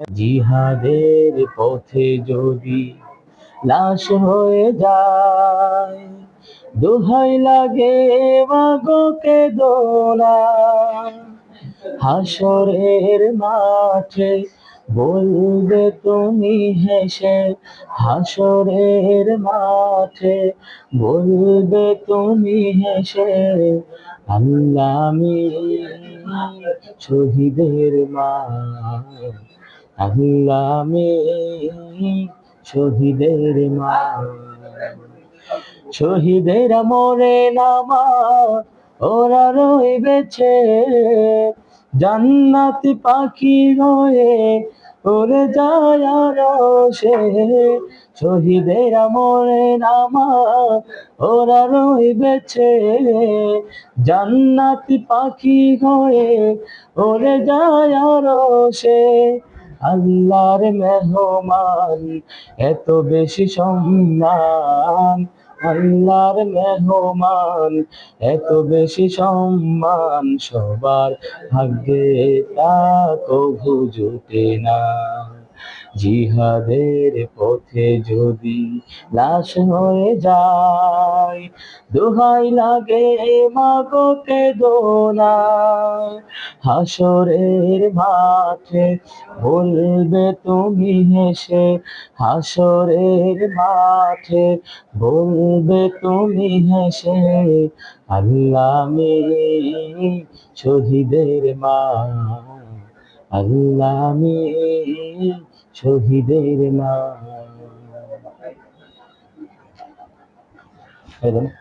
জিহাদের পথে যদি লাশ হয়ে যায়, দোহাই লাগে মাগোকে দোলা। হাসরের মাঠে বলবে তুমি হেসে হাসরের মাঠে বলবে তুমি হেসে, আল্লাহ শহীদের মা। আল্লাহ আমি শহীদের মা শহীদেরা মরে নামা ওরা রইবেছে জান্নাতি পাখি হয়ে ওরে যায় সে শহীদেরা মরে নামা ওরা রইবেছে জান্নাতি পাখি হয়ে ওরে যায় সে আল্লাহর মেহমান, এত বেশি সম্মান। আল্লাহর মেহমান, এত বেশি সম্মান, সবার ভাগ্যে তা কভু জোটে না। জিহাদের পথে যদি লাশ হয়ে যায় দোহাই লাগে মাগোকে দোনা হাসরের মাঠে বলবে তুমি হেসে, হাসরের মাঠে বলবে তুমি হেসে, আল্লাহ আমি শহীদের মা, আল্লাহ আমি শহীদের মা। Aynen.